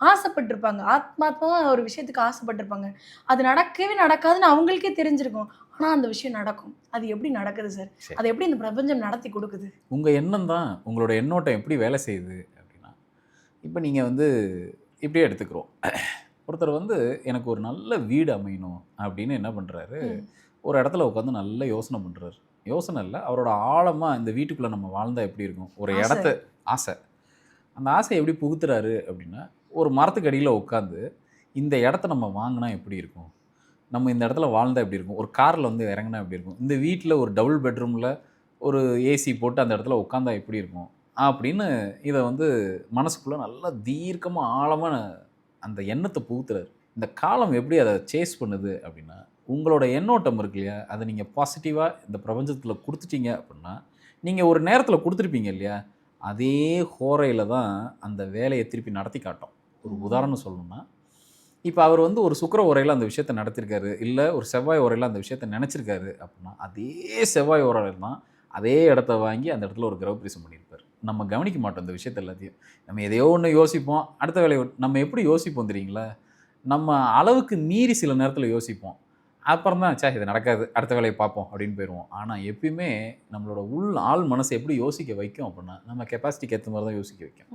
ஆசைப்பட்டிருப்பாங்க. ஆத்மாத்மா ஒரு விஷயத்துக்கு ஆசைப்பட்டிருப்பாங்க. அது நடக்கவே நடக்காதுன்னு அவங்களுக்கே தெரிஞ்சிருக்கும். ஆனா அந்த விஷயம் நடக்கும். அது எப்படி நடக்குது சார். அது எப்படி இந்த பிரபஞ்சம் நடத்தி கொடுக்குது? உங்கள் எண்ணம் தான் உங்களோட எண்ணோட்டம் எப்படி வேலை செய்யுது அப்படின்னா இப்போ நீங்கள் வந்து இப்படியே எடுத்துக்கிறோம். ஒருத்தர் வந்து எனக்கு ஒரு நல்ல வீடு அமையணும் அப்படின்னு என்ன பண்ணுறாரு. ஒரு இடத்துல உட்காந்து நல்ல யோசனை பண்ணுறாரு யோசனை இல்லை அவரோட ஆழமாக இந்த வீட்டுக்குள்ளே நம்ம வாழ்ந்தா எப்படி இருக்கும்? ஒரு ஆசை. இடத்த ஆசை. அந்த ஆசையை எப்படி புகுத்துறாரு அப்படின்னா ஒரு மரத்துக்கு அடியில் உட்காந்து இந்த இடத்த நம்ம வாங்கினா எப்படி இருக்கும்? நம்ம இந்த இடத்துல வாழ்ந்தால் எப்படி இருக்கும்? ஒரு காரில் வந்து இறங்கினா எப்படி இருக்கும்? இந்த வீட்டில் ஒரு டபுள் பெட்ரூமில் ஒரு ஏசி போட்டு அந்த இடத்துல உட்காந்தா எப்படி இருக்கும்? அப்படின்னு இதை வந்து மனசுக்குள்ளே நல்லா தீர்க்கமாக ஆழமான அந்த எண்ணத்தை புகுத்துறாரு. இந்த காலம் எப்படி அதை சேஸ் பண்ணுது அப்படின்னா உங்களோட எண்ணோட்டம் இருக்கு இல்லையா? அதை நீங்கள் பாசிட்டிவாக இந்த பிரபஞ்சத்தில் கொடுத்துட்டீங்க அப்படின்னா நீங்கள் ஒரு நேரத்தில் கொடுத்துருப்பீங்க இல்லையா? அதே ஹோரையில் தான் அந்த வேலையை திருப்பி நடத்தி காட்டும். ஒரு உதாரணம் சொல்லணும்னா இப்போ அவர் வந்து ஒரு சுக்கிர உரையில் அந்த விஷயத்த நடத்திருக்காரு இல்லை ஒரு செவ்வாய் உரையில் அந்த விஷயத்த நினச்சிருக்காரு அப்படின்னா அதே செவ்வாய் உரையில் தான் அதே இடத்த வாங்கி அந்த இடத்துல ஒரு கிரகப்பிரசம் பண்ணியிருப்பார். நம்ம கவனிக்க மாட்டோம் இந்த விஷயத்த எல்லாத்தையும். நம்ம எதையோ ஒன்று யோசிப்போம். அடுத்த வேலையை நம்ம எப்படி யோசிப்போம் தெரியுங்களா? நம்ம அளவுக்கு மீறி சில நேரத்தில் யோசிப்போம். அப்புறம் தான் சே இது நடக்காது அடுத்த வேலையை பார்ப்போம் அப்படின்னு போயிடுவோம் ஆனால் எப்பயுமே நம்மளோட உள் ஆள் மனசை எப்படி யோசிக்க வைக்கும் அப்படின்னா நம்ம கெப்பாசிட்டிக்கு ஏற்ற மாதிரி தான் யோசிக்க வைக்கும்.